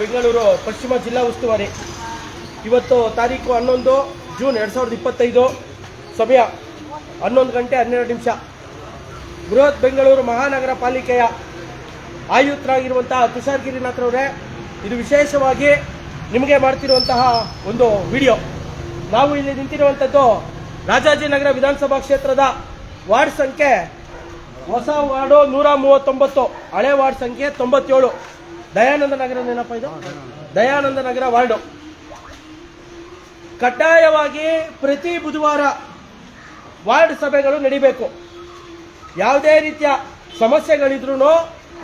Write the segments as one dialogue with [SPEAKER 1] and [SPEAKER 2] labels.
[SPEAKER 1] ಬೆಂಗಳೂರು ಪಶ್ಚಿಮ ಜಿಲ್ಲಾ ಉಸ್ತುವಾರಿ. ಇವತ್ತು ತಾರೀಕು ಹನ್ನೊಂದು ಜೂನ್ ಎರಡು ಸಾವಿರದ ಇಪ್ಪತ್ತೈದು. ಸಮಯ ಹನ್ನೊಂದು ಗಂಟೆ ಹನ್ನೆರಡು ನಿಮಿಷ. ಬೃಹತ್ ಬೆಂಗಳೂರು ಮಹಾನಗರ ಪಾಲಿಕೆಯ ಆಯುಕ್ತರಾಗಿರುವಂತಹ ತುಷಾರ್ ಗಿರಿನಾಥ್ರವರೇ ಇದು ವಿಶೇಷವಾಗಿ ನಿಮಗೆ ಮಾಡ್ತಿರುವಂತಹ ಒಂದು ವಿಡಿಯೋ. ನಾವು ಇಲ್ಲಿ ನಿಂತಿರುವಂಥದ್ದು ರಾಜಾಜಿನಗರ ವಿಧಾನಸಭಾ ಕ್ಷೇತ್ರದ ವಾರ್ಡ್ ಸಂಖ್ಯೆ ಹೊಸ ವಾರ್ಡು ನೂರ ಮೂವತ್ತೊಂಬತ್ತು, ಹಳೆ ವಾರ್ಡ್ ಸಂಖ್ಯೆ ತೊಂಬತ್ತೇಳು. ದಯಾನಂದ ನಗರ ಏನಪ್ಪ ಇದು? ದಯಾನಂದ ನಗರ ವಾರ್ಡು ಕಡ್ಡಾಯವಾಗಿ ಪ್ರತಿ ಬುಧವಾರ ವಾರ್ಡ್ ಸಭೆಗಳು ನಡಿಬೇಕು. ಯಾವುದೇ ರೀತಿಯ ಸಮಸ್ಯೆಗಳಿದ್ರೂ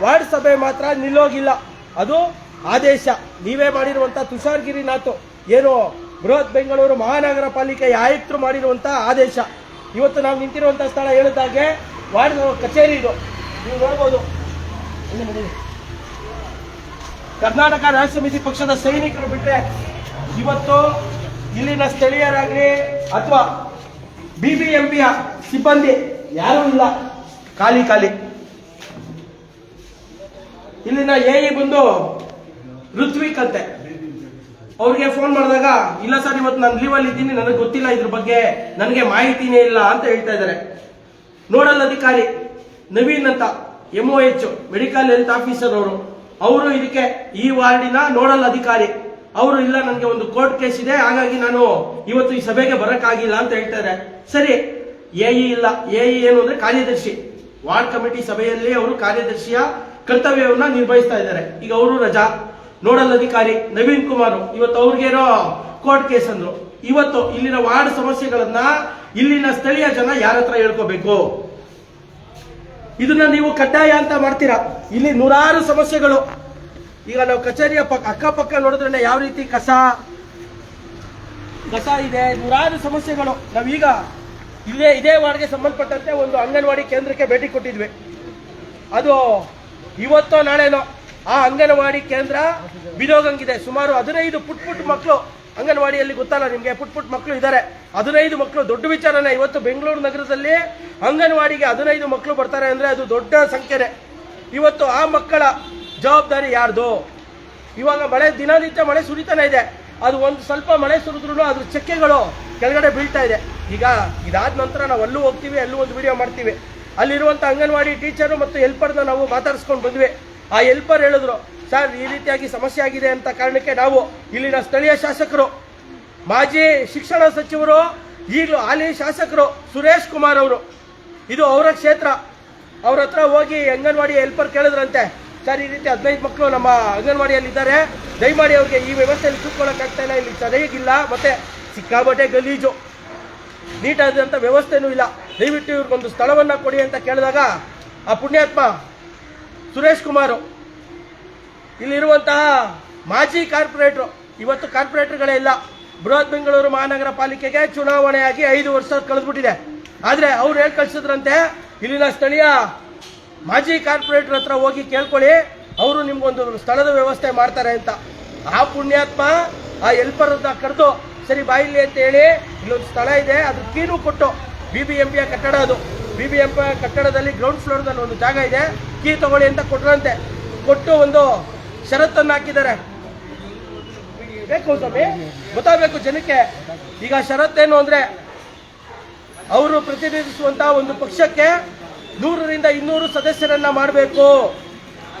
[SPEAKER 1] ವಾರ್ಡ್ ಸಭೆ ಮಾತ್ರ ನಿಲ್ಲೋಗಿಲ್ಲ. ಅದು ಆದೇಶ. ನೀವೇ ಮಾಡಿರುವಂಥ ತುಷಾರ್ ಗಿರಿನಾಥ್ ಏನು ಬೃಹತ್ ಬೆಂಗಳೂರು ಮಹಾನಗರ ಪಾಲಿಕೆ ಆಯುಕ್ತರು ಮಾಡಿರುವಂಥ ಆದೇಶ. ಇವತ್ತು ನಾವು ನಿಂತಿರುವಂಥ ಸ್ಥಳ ಹೇಳಿದಾಗೆ ವಾರ್ಡ್ ಕಚೇರಿ ಇದು. ನೀವು ನೋಡ್ಬೋದು. ಕರ್ನಾಟಕ ರಾಷ್ಟ್ರ ಸಮಿತಿ ಪಕ್ಷದ ಸೈನಿಕರು ಬಿಟ್ಟರೆ ಇವತ್ತು ಇಲ್ಲಿನ ಸ್ಥಳೀಯರಾಗಲಿ ಅಥವಾ ಬಿಬಿಎಂಪಿಯ ಸಿಬ್ಬಂದಿ ಯಾರೂ ಇಲ್ಲ. ಖಾಲಿ ಖಾಲಿ. ಇಲ್ಲಿನ ಎ ಬಂದು ಋತ್ವಿಕ್ ಅಂತೆ. ಅವ್ರಿಗೆ ಫೋನ್ ಮಾಡಿದಾಗ, ಇಲ್ಲ ಸರ್, ಇವತ್ತು ನಾನು ಅಲ್ಲಿ ಇದ್ದೀನಿ, ನನಗೆ ಗೊತ್ತಿಲ್ಲ ಇದ್ರ ಬಗ್ಗೆ, ನನಗೆ ಮಾಹಿತಿನೇ ಇಲ್ಲ ಅಂತ ಹೇಳ್ತಾ ಇದ್ದಾರೆ. ನೋಡಲ್ ಅಧಿಕಾರಿ ನವೀನ್ ಅಂತ M O H medical health officer ಅವರು. ಅವರು ಇದಕ್ಕೆ ಈ ವಾರ್ಡಿನ ನೋಡಲ್ ಅಧಿಕಾರಿ. ಅವರು ಇಲ್ಲ ನನಗೆ ಒಂದು ಕೋರ್ಟ್ ಕೇಸ್ ಇದೆ, ಹಾಗಾಗಿ ನಾನು ಇವತ್ತು ಈ ಸಭೆಗೆ ಬರಕ್ಕಾಗಿಲ್ಲ ಅಂತ ಹೇಳ್ತಾರೆ. ಸರಿ, ಎಇ ಇಲ್ಲ. ಎ ಇ ಏನು ಅಂದ್ರೆ ಕಾರ್ಯದರ್ಶಿ. ವಾರ್ಡ್ ಕಮಿಟಿ ಸಭೆಯಲ್ಲಿ ಅವರು ಕಾರ್ಯದರ್ಶಿಯ ಕರ್ತವ್ಯವನ್ನ ನಿರ್ವಹಿಸ್ತಾ ಇದ್ದಾರೆ. ಈಗ ಅವರು ರಜಾ. ನೋಡಲ್ ಅಧಿಕಾರಿ ನವೀನ್ ಕುಮಾರ್, ಇವತ್ತು ಅವ್ರಿಗೇನೋ ಕೋರ್ಟ್ ಕೇಸ್ ಅಂದ್ರು. ಇವತ್ತು ಇಲ್ಲಿನ ವಾರ್ಡ್ ಸಮಸ್ಯೆಗಳನ್ನ ಇಲ್ಲಿನ ಸ್ಥಳೀಯ ಜನ ಯಾರ ಹತ್ರ ಹೇಳ್ಕೋಬೇಕು? ಇದನ್ನ ನೀವು ಕಡ್ಡಾಯ ಅಂತ ಮಾಡ್ತೀರಾ? ಇಲ್ಲಿ ನೂರಾರು ಸಮಸ್ಯೆಗಳು. ಈಗ ನಾವು ಕಚೇರಿಯ ಪಕ್ಕ, ಅಕ್ಕಪಕ್ಕ ನೋಡಿದ್ರೆ ಯಾವ ರೀತಿ ಕಸ ಕಸ ಇದೆ, ನೂರಾರು ಸಮಸ್ಯೆಗಳು. ನಾವೀಗ ಇದೇ ಇದೇ ವಾರ್ಡ್ಗೆ ಸಂಬಂಧಪಟ್ಟಂತೆ ಒಂದು ಅಂಗನವಾಡಿ ಕೇಂದ್ರಕ್ಕೆ ಭೇಟಿ ಕೊಟ್ಟಿದ್ವಿ. ಅದು ಇವತ್ತೋ ನಾಳೆನೋ ಆ ಅಂಗನವಾಡಿ ಕೇಂದ್ರ ಬಿದೋಗಂಗಿದೆ ಸುಮಾರು ಹದಿನೈದು ಪುಟ್ ಪುಟ್ ಮಕ್ಕಳು ಅಂಗನವಾಡಿಯಲ್ಲಿ ಗೊತ್ತಲ್ಲ ನಿಮಗೆ, ಪುಟ್ ಪುಟ್ ಮಕ್ಕಳು ಇದ್ದಾರೆ ಹದಿನೈದು ಮಕ್ಕಳು ದೊಡ್ಡ ವಿಚಾರನೇ, ಇವತ್ತು ಬೆಂಗಳೂರು ನಗರದಲ್ಲಿ ಅಂಗನವಾಡಿಗೆ ಹದಿನೈದು ಮಕ್ಕಳು ಬರ್ತಾರೆ ಅಂದರೆ ಅದು ದೊಡ್ಡ ಸಂಖ್ಯೆನೆ. ಇವತ್ತು ಆ ಮಕ್ಕಳ ಜವಾಬ್ದಾರಿ ಯಾರ್ದು? ಇವಾಗ ಮಳೆ, ದಿನನಿತ್ಯ ಮಳೆ ಸುರಿತಾನೆ ಇದೆ. ಅದು ಒಂದು ಸ್ವಲ್ಪ ಮಳೆ ಸುರಿದ್ರು ಅದ್ರ ಚಕ್ಕೆಗಳು ಕೆಳಗಡೆ ಬೀಳ್ತಾ ಇದೆ. ಈಗ ಇದಾದ ನಂತರ ನಾವು ಅಲ್ಲೂ ಹೋಗ್ತೀವಿ, ಅಲ್ಲೂ ಒಂದು ವಿಡಿಯೋ ಮಾಡ್ತೀವಿ. ಅಲ್ಲಿರುವಂಥ ಅಂಗನವಾಡಿ ಟೀಚರು ಮತ್ತು ಹೆಲ್ಪರ್ನ ನಾವು ಮಾತಾಡಿಸ್ಕೊಂಡು ಬಂದ್ವಿ. ಆ ಹೆಲ್ಪರ್ ಹೇಳಿದ್ರು, ಸರ್, ಈ ರೀತಿಯಾಗಿ ಸಮಸ್ಯೆ ಆಗಿದೆ ಅಂತ ಕಾರಣಕ್ಕೆ ನಾವು ಇಲ್ಲಿನ ಸ್ಥಳೀಯ ಶಾಸಕರು, ಮಾಜಿ ಶಿಕ್ಷಣ ಸಚಿವರು, ಈಗಲೂ ಹಾಲಿ ಶಾಸಕರು ಸುರೇಶ್ ಕುಮಾರ್ ಅವರು, ಇದು ಅವರ ಕ್ಷೇತ್ರ. ಅವ್ರ ಹತ್ರ ಹೋಗಿ ಅಂಗನವಾಡಿ ಹೆಲ್ಪರ್ ಕೇಳಿದ್ರಂತೆ, ಸರ್, ಈ ರೀತಿ ಹದಿನೈದು ಮಕ್ಕಳು ನಮ್ಮ ಅಂಗನವಾಡಿಯಲ್ಲಿ ಇದ್ದಾರೆ. ದಯಮಾಡಿ ಅವ್ರಿಗೆ ಈ ವ್ಯವಸ್ಥೆಯಲ್ಲಿ ಕೂತ್ಕೊಳ್ಳೋಕ್ಕಾಗ್ತಾ ಇಲ್ಲ, ಇಲ್ಲಿ ಸರಿಯಾಗಿಲ್ಲ, ಮತ್ತೆ ಸಿಕ್ಕಾಬಟ್ಟೆ ಗಲೀಜು. ನೀಟಾದಂಥ ವ್ಯವಸ್ಥೆನೂ ಇಲ್ಲ. ದಯವಿಟ್ಟು ಇವ್ರಿಗೊಂದು ಸ್ಥಳವನ್ನು ಕೊಡಿ ಅಂತ ಕೇಳಿದಾಗ, ಆ ಪುಣ್ಯಾತ್ಮ ಸುರೇಶ್ ಕುಮಾರ್ ಇಲ್ಲಿರುವಂತಹ ಮಾಜಿ ಕಾರ್ಪೊರೇಟ್ರು, ಇವತ್ತು ಕಾರ್ಪೊರೇಟರ್ಗಳೇ ಇಲ್ಲ. ಬೃಹತ್ ಬೆಂಗಳೂರು ಮಹಾನಗರ ಪಾಲಿಕೆಗೆ ಚುನಾವಣೆಯಾಗಿ ಐದು ವರ್ಷ ಕಳೆದ್ಬಿಟ್ಟಿದೆ. ಆದರೆ ಅವ್ರು ಹೇಳಿ ಕಳಿಸಿದ್ರಂತೆ? ಇಲ್ಲಿನ ಸ್ಥಳೀಯ ಮಾಜಿ ಕಾರ್ಪೊರೇಟರ್ ಹತ್ರ ಹೋಗಿ ಕೇಳ್ಕೊಳ್ಳಿ. ಅವರು ನಿಮ್ಗೊಂದು ಸ್ಥಳದ ವ್ಯವಸ್ಥೆ ಮಾಡ್ತಾರೆ ಅಂತ. ಆ ಪುಣ್ಯಾತ್ಮ, ಆ ಹೆಲ್ಪರ್ ಕರೆದು ಸರಿ ಬಾಯಿಲಿ ಅಂತ ಹೇಳಿ ಇಲ್ಲೊಂದು ಸ್ಥಳ ಇದೆ, ಅದು ಕೀನು ಕೊಟ್ಟು ಬಿ ಬಿ ಎಂ ಕಟ್ಟಡ ಅದು. ಬಿ ಬಿ ಎಂ ಪಿ ಕಟ್ಟಡದಲ್ಲಿ ಗ್ರೌಂಡ್ ಫ್ಲೋರ್ದಲ್ಲಿ ಒಂದು ಜಾಗ ಇದೆ. ಕೀ ತಗೊಳ್ಳಿ ಅಂತ ಕೊಟ್ರಂತೆ. ಕೊಟ್ಟು ಒಂದು ಷರತ್ತನ್ನು ಹಾಕಿದ್ದಾರೆ. ಬೇಕು ಸ್ವಾಮಿ, ಗೊತ್ತಾಗಬೇಕು ಜನಕ್ಕೆ. ಈಗ ಷರತ್ತೇನು ಅಂದರೆ ಅವರು ಪ್ರತಿನಿಧಿಸುವಂತಹ ಒಂದು ಪಕ್ಷಕ್ಕೆ ನೂರರಿಂದ ಇನ್ನೂರು ಸದಸ್ಯರನ್ನ ಮಾಡಬೇಕು.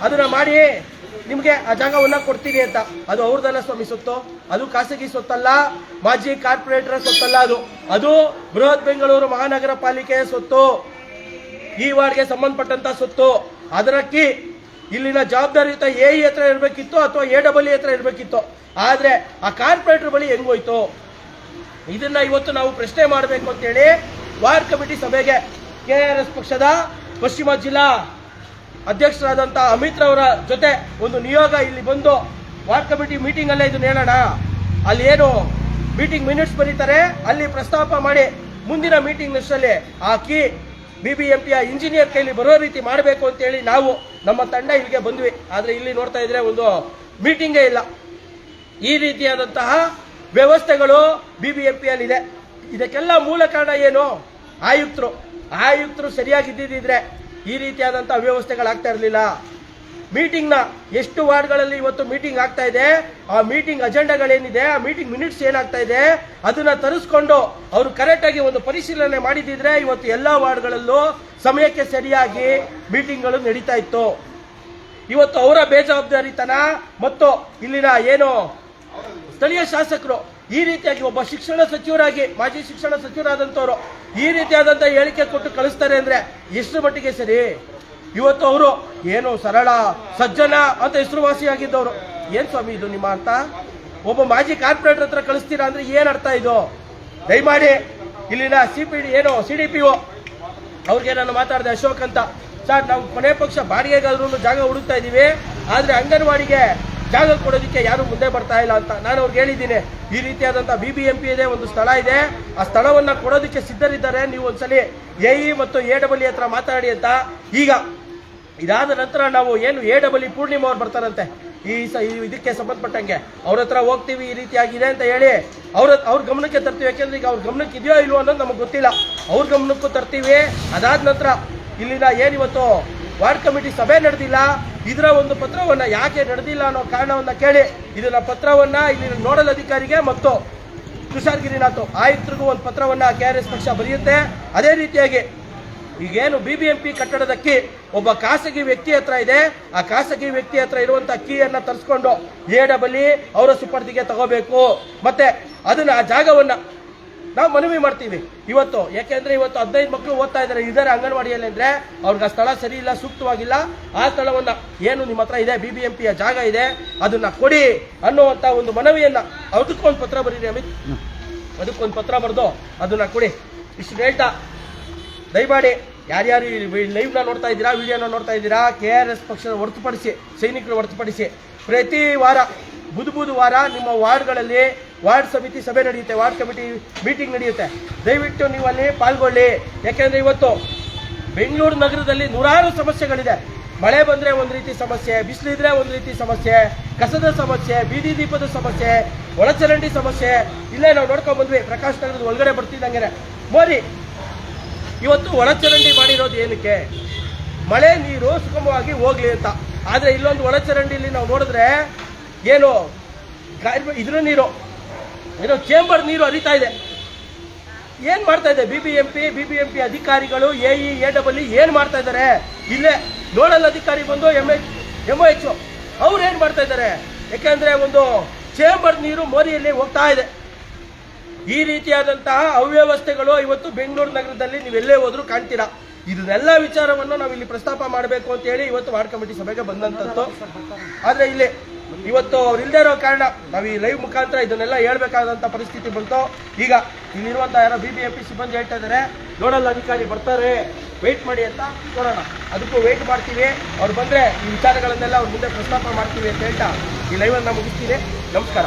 [SPEAKER 1] ಅದನ್ನ ಮಾಡಿ ನಿಮಗೆ ಆ ಜಾಗವನ್ನು ಕೊಡ್ತೀನಿ ಅಂತ. ಅದು ಅವ್ರದಲ್ಲ ಸ್ವಾಮಿ ಸೊತ್ತು. ಅದು ಖಾಸಗಿ ಸೊತ್ತಲ್ಲ, ಮಾಜಿ ಕಾರ್ಪೊರೇಟರ್ ಸೊತ್ತಲ್ಲ ಅದು. ಅದು ಬೃಹತ್ ಬೆಂಗಳೂರು ಮಹಾನಗರ ಪಾಲಿಕೆಯ ಸೊತ್ತು. ಈ ವಾರ್ಡ್ಗೆ ಸಂಬಂಧಪಟ್ಟಂತ ಸೊತ್ತು. ಅದರಕ್ಕಿ ಇಲ್ಲಿನ ಜವಾಬ್ದಾರಿಯುತ ಎ ಇ ಹತ್ರ ಇರಬೇಕಿತ್ತು ಅಥವಾ ಎ ಡಬಲ್ ಹತ್ರ ಇರಬೇಕಿತ್ತು, ಆದರೆ ಆ ಕಾರ್ಪೊರೇಟರ್ ಬಳಿ ಹೆಂಗೋಯ್ತು? ಇದನ್ನ ಇವತ್ತು ನಾವು ಪ್ರಶ್ನೆ ಮಾಡಬೇಕು ಅಂತೇಳಿ ವಾರ್ಡ್ ಕಮಿಟಿ ಸಭೆಗೆ ಕೆ ಆರ್ ಎಸ್ ಪಕ್ಷದ ಪಶ್ಚಿಮ ಜಿಲ್ಲಾ ಅಧ್ಯಕ್ಷರಾದಂಥ ಅಮಿತ್ ರವರ ಜೊತೆ ಒಂದು ನಿಯೋಗ ಇಲ್ಲಿ ಬಂದು ವಾರ್ಡ್ ಕಮಿಟಿ ಮೀಟಿಂಗ್ ಅಲ್ಲೇ ಇದನ್ನ ಹೇಳೋಣ. ಅಲ್ಲಿ ಏನು ಮೀಟಿಂಗ್ ಮಿನಿಟ್ಸ್ ಬರೀತಾರೆ, ಅಲ್ಲಿ ಪ್ರಸ್ತಾಪ ಮಾಡಿ ಮುಂದಿನ ಮೀಟಿಂಗ್ ನಷ್ಟಲ್ಲಿ ಆ ಕೀ ಬಿ ಬಿ ಎಂ ಪಿಯ ಇಂಜಿನಿಯರ್ ಕೈಲಿ ಬರೋ ರೀತಿ ಮಾಡಬೇಕು ಅಂತೇಳಿ ನಾವು ನಮ್ಮ ತಂಡ ಇಲ್ಲಿಗೆ ಬಂದ್ವಿ. ಆದರೆ ಇಲ್ಲಿ ನೋಡ್ತಾ ಇದ್ರೆ ಒಂದು ಮೀಟಿಂಗೇ ಇಲ್ಲ. ಈ ರೀತಿಯಾದಂತಹ ವ್ಯವಸ್ಥೆಗಳು ಬಿ ಬಿ ಎಂ ಪಿಯಲ್ಲಿದೆ ಇದಕ್ಕೆಲ್ಲ ಮೂಲ ಕಾರಣ ಏನು? ಆಯುಕ್ತರು. ಆಯುಕ್ತರು ಸರಿಯಾಗಿದ್ದಿದ್ರೆ ಈ ರೀತಿಯಾದಂತಹ ವ್ಯವಸ್ಥೆಗಳಾಗ್ತಾ ಇರಲಿಲ್ಲ. ಮೀಟಿಂಗ್ನ ಎಷ್ಟು ವಾರ್ಡ್ಗಳಲ್ಲಿ ಇವತ್ತು ಮೀಟಿಂಗ್ ಆಗ್ತಾ ಇದೆ, ಆ ಮೀಟಿಂಗ್ ಅಜೆಂಡಾಗಳೇನಿದೆ, ಆ ಮೀಟಿಂಗ್ ಮಿನಿಟ್ಸ್ ಏನಾಗ್ತಾ ಇದೆ, ಅದನ್ನ ತರಿಸ್ಕೊಂಡು ಅವರು ಕರೆಕ್ಟ್ ಆಗಿ ಒಂದು ಪರಿಶೀಲನೆ ಮಾಡಿದಿದ್ರೆ ಇವತ್ತು ಎಲ್ಲಾ ವಾರ್ಡ್ಗಳಲ್ಲೂ ಸಮಯಕ್ಕೆ ಸರಿಯಾಗಿ ಮೀಟಿಂಗ್ಗಳು ನಡೀತಾ ಇತ್ತು. ಇವತ್ತು ಅವರ ಬೇಜವಾಬ್ದಾರಿತನ ಮತ್ತು ಇಲ್ಲಿನ ಏನು ಸ್ಥಳೀಯ ಶಾಸಕರು, ಈ ರೀತಿಯಾಗಿ ಒಬ್ಬ ಶಿಕ್ಷಣ ಸಚಿವರಾಗಿ, ಮಾಜಿ ಶಿಕ್ಷಣ ಸಚಿವರಾದಂಥವ್ರು ಈ ರೀತಿಯಾದಂಥ ಹೇಳಿಕೆ ಕೊಟ್ಟು ಕಳಿಸ್ತಾರೆ ಅಂದ್ರೆ ಎಷ್ಟು ಮಟ್ಟಿಗೆ ಸರಿ? ಇವತ್ತು ಅವರು ಏನು ಸರಳ, ಸಜ್ಜನ ಅಂತ ಹೆಸರುವಾಸಿಯಾಗಿದ್ದವರು. ಏನು ಸ್ವಾಮಿ ಇದು ನಿಮ್ಮ ಅರ್ಥ? ಒಬ್ಬ ಮಾಜಿ ಕಾರ್ಪೊರೇಟರ್ ಹತ್ರ ಕಳಿಸ್ತೀರಾ ಅಂದ್ರೆ ಏನು ಅರ್ಥ ಇದು? ದಯಮಾಡಿ ಇಲ್ಲಿನ ಸಿ ಪಿ ಡಿ ಏನು ಸಿ ಡಿ ಪಿ ಒ ಅವ್ರಿಗೆ ನಾನು ಮಾತಾಡಿದೆ ಅಶೋಕ್ ಅಂತ. ಸರ್, ನಾವು ಕೊನೆ ಪಕ್ಷ ಬಾಡಿಗೆಗಾದ್ರೂ ಜಾಗ ಹುಡುಕ್ತಾ ಇದ್ದೀವಿ. ಆದರೆ ಅಂಗನವಾಡಿಗೆ ಜಾಗ ಕೊಡೋದಕ್ಕೆ ಯಾರು ಮುಂದೆ ಬರ್ತಾ ಇಲ್ಲ ಅಂತ ನಾನು ಅವ್ರಿಗೆ ಹೇಳಿದ್ದೀನಿ. ಈ ರೀತಿಯಾದಂಥ ಬಿ ಬಿ ಎಂ ಪಿ ಇದೆ, ಒಂದು ಸ್ಥಳ ಇದೆ. ಆ ಸ್ಥಳವನ್ನ ಕೊಡೋದಕ್ಕೆ ಸಿದ್ಧರಿದ್ದಾರೆ. ನೀವು ಒಂದ್ಸಲಿ ಎ ಇ ಮತ್ತು ಎ ಡಬ್ಲ್ಯೂ ಹತ್ರ ಮಾತಾಡಿ ಅಂತ. ಈಗ ಇದಾದ ನಂತರ ನಾವು ಏನು ಎ ಡಬ್ಲ್ಯೂ ಪೂರ್ಣಿಮಾ ಅವ್ರು ಬರ್ತಾರಂತೆ. ಈ ಇದಕ್ಕೆ ಸಂಬಂಧಪಟ್ಟಂಗೆ. ಅವ್ರ ಹತ್ರ ಹೋಗ್ತೀವಿ, ಈ ರೀತಿಯಾಗಿದೆ ಅಂತ ಹೇಳಿ ಅವ್ರ ಅವ್ರ ಗಮನಕ್ಕೆ ತರ್ತೀವಿ. ಯಾಕೆಂದ್ರೆ ಈಗ ಅವ್ರ ಗಮನಕ್ಕೆ ಇದೆಯೋ ಇಲ್ವೋ ಅನ್ನೋದು ನಮಗೆ ಗೊತ್ತಿಲ್ಲ. ಅವ್ರ ಗಮನಕ್ಕೂ ತರ್ತೀವಿ. ಅದಾದ ನಂತರ ಇಲ್ಲಿನ ಏನಿವತ್ತು ವಾರ್ಡ್ ಕಮಿಟಿ ಸಭೆ ನಡೆದಿಲ್ಲ. ಇದರ ಒಂದು ಪತ್ರವನ್ನ ಯಾಕೆ ನಡೆದಿಲ್ಲ ಅನ್ನೋ ಕಾರಣವನ್ನ ಕೇಳಿ ಇದನ್ನ ಪತ್ರವನ್ನ ಇಲ್ಲಿ ನೋಡಲ್ ಅಧಿಕಾರಿಗೆ ಮತ್ತು ತುಷಾರ್ ಗಿರಿನಾಥ್ ಆಯುಕ್ತರಿಗೂ ಒಂದು ಪತ್ರವನ್ನ ಕೆ ಆರ್ ಎಸ್ ಪಕ್ಷ ಬರೆಯುತ್ತೆ. ಅದೇ ರೀತಿಯಾಗಿ ಈಗೇನು ಬಿಬಿಎಂಪಿ ಕಟ್ಟಡದ ಕೀ ಒಬ್ಬ ಖಾಸಗಿ ವ್ಯಕ್ತಿ ಹತ್ರ ಇದೆ. ಆ ಖಾಸಗಿ ವ್ಯಕ್ತಿ ಹತ್ರ ಇರುವಂತ ಕೀಯನ್ನ ತರಿಸ್ಕೊಂಡು ಎ ಡಬಲಿ ಅವರ ಸುಪರ್ದಿಗೆ ತಗೋಬೇಕು. ಮತ್ತೆ ಅದನ್ನ ಆ ಜಾಗವನ್ನ ನಾವು ಮನವಿ ಮಾಡ್ತೀವಿ. ಇವತ್ತು ಯಾಕೆಂದ್ರೆ ಇವತ್ತು ಹದಿನೈದು ಮಕ್ಕಳು ಓದ್ತಾ ಇದ್ದಾರೆ. ಇದ್ದಾರೆ ಅಂಗನವಾಡಿಯಲ್ಲಿ ಅಂದ್ರೆ ಅವ್ರಿಗೆ ಆ ಸ್ಥಳ ಸರಿ ಇಲ್ಲ ಸೂಕ್ತವಾಗಿಲ್ಲ. ಆ ಸ್ಥಳವನ್ನ ಏನು ನಿಮ್ಮ ಹತ್ರ ಇದೆ? ಬಿಬಿಎಂಪಿಯ ಜಾಗ ಇದೆ. ಅದನ್ನ ಕೊಡಿ ಅನ್ನುವಂತ ಒಂದು ಮನವಿಯನ್ನ ಅದಕ್ಕೊಂದು ಪತ್ರ ಬರೀರಿ ಅಮಿತ್. ಅದಕ್ಕೊಂದು ಪತ್ರ ಬರೆದು ಅದನ್ನ ಕೊಡಿ. ಇಷ್ಟು ಹೇಳ್ತಾ ದಯಮಾಡಿ ಯಾರ್ಯಾರು ಲೈವ್ನ ನೋಡ್ತಾ ಇದ್ದೀರಾ ವಿಡಿಯೋನ ನೋಡ್ತಾ ಇದ್ದೀರಾ ಕೆ ಆರ್ ಎಸ್ ಪಕ್ಷದ ಹೊರತುಪಡಿಸಿ, ಸೈನಿಕರು ಹೊರತುಪಡಿಸಿ ಪ್ರತಿ ವಾರ, ಬುಧ ಬುಧವಾರ ನಿಮ್ಮ ವಾರ್ಡ್ಗಳಲ್ಲಿ ವಾರ್ಡ್ ಸಮಿತಿ ಸಭೆ ನಡೆಯುತ್ತೆ, ವಾರ್ಡ್ ಕಮಿಟಿ ಮೀಟಿಂಗ್ ನಡೆಯುತ್ತೆ. ದಯವಿಟ್ಟು ನೀವು ಅಲ್ಲಿ ಪಾಲ್ಗೊಳ್ಳಿ. ಯಾಕೆಂದರೆ ಇವತ್ತು ಬೆಂಗಳೂರು ನಗರದಲ್ಲಿ ನೂರಾರು ಸಮಸ್ಯೆಗಳಿದೆ. ಮಳೆ ಬಂದರೆ ಒಂದು ರೀತಿ ಸಮಸ್ಯೆ, ಬಿಸಿಲಿದ್ರೆ ಒಂದು ರೀತಿ ಸಮಸ್ಯೆ, ಕಸದ ಸಮಸ್ಯೆ, ಬೀದಿ ದೀಪದ ಸಮಸ್ಯೆ, ಒಳಚರಂಡಿ ಸಮಸ್ಯೆ. ಇಲ್ಲೇ ನಾವು ನೋಡ್ಕೊಂಡ್ಬಂದ್ವಿ ಪ್ರಕಾಶ್ ನಗರದ ಒಳಗಡೆ ಬರ್ತಿದ್ದಂಗೆ ಮೋರಿ ಇವತ್ತು ಒಳಚರಂಡಿ ಮಾಡಿರೋದು ಏನಕ್ಕೆ? ಮಳೆ ನೀರು ಸುಗಮವಾಗಿ ಹೋಗ್ಲಿ ಅಂತ. ಆದರೆ ಇಲ್ಲೊಂದು ಒಳಚರಂಡಿಲಿ ನಾವು ನೋಡಿದ್ರೆ ಏನು ಇದ್ರ ನೀರು, ಏನೋ ಚೇಂಬರ್ ನೀರು ಹರಿತಾ ಇದೆ. ಏನು ಮಾಡ್ತಾ ಇದೆ B B M P B B M P ಅಧಿಕಾರಿಗಳು ಎ ಇ ಎ ಡಬಲ್ ಏನ್ ಮಾಡ್ತಾ ಇದ್ದಾರೆ ಇಲ್ಲೇ ನೋಡಲ್ ಅಧಿಕಾರಿ ಬಂದು ಎಂ ಎಚ್ ಎಂ ಎಚ್ ಅವ್ರು ಏನು ಮಾಡ್ತಾ ಇದ್ದಾರೆ ಯಾಕೆಂದ್ರೆ ಒಂದು ಚೇಂಬರ್ ನೀರು ಮೋರಿಯಲ್ಲಿ ಹೋಗ್ತಾ ಇದೆ. ಈ ರೀತಿಯಾದಂತಹ ಅವ್ಯವಸ್ಥೆಗಳು ಇವತ್ತು ಬೆಂಗಳೂರು ನಗರದಲ್ಲಿ ನೀವೆಲ್ಲೇ ಹೋದ್ರೂ ಕಾಣ್ತೀರಾ? ಇದನ್ನೆಲ್ಲ ವಿಚಾರವನ್ನು ನಾವು ಇಲ್ಲಿ ಪ್ರಸ್ತಾಪ ಮಾಡಬೇಕು ಅಂತ ಹೇಳಿ ಇವತ್ತು ವಾರ್ಡ್ ಕಮಿಟಿ ಸಭೆಗೆ ಬಂದಂತದ್ದು ಆದ್ರೆ ಇಲ್ಲಿ ಇವತ್ತು ಅವ್ರು ಇಲ್ಲದೆ ಇರೋ ಕಾರಣ ನಾವು ಈ ಲೈವ್ ಮುಖಾಂತರ ಇದನ್ನೆಲ್ಲ ಹೇಳ್ಬೇಕಾದಂತ ಪರಿಸ್ಥಿತಿ ಬಂತು. ಈಗ ಇಲ್ಲಿರುವಂತ ಯಾರೋ ಬಿ ಬಿ ಎಂ ಪಿ ಸಿಬ್ಬಂದಿ ಹೇಳ್ತಾ ಇದ್ದಾರೆ ನೋಡಲ್ ಅಧಿಕಾರಿ ಬರ್ತಾರೆ ವೆಯ್ಟ್ ಮಾಡಿ ಅಂತ ನೋಡೋಣ. ಅದಕ್ಕೂ ವೆಯ್ಟ್ ಮಾಡ್ತೀವಿ. ಅವ್ರು ಬಂದ್ರೆ ಈ ವಿಚಾರಗಳನ್ನೆಲ್ಲ ಅವ್ರ ಮುಂದೆ ಪ್ರಸ್ತಾಪ ಮಾಡ್ತೀವಿ ಅಂತ ಹೇಳ್ತಾ ಈ ಲೈವ್ ಅನ್ನ ಮುಗಿಸ್ತೀನಿ. ನಮಸ್ಕಾರ.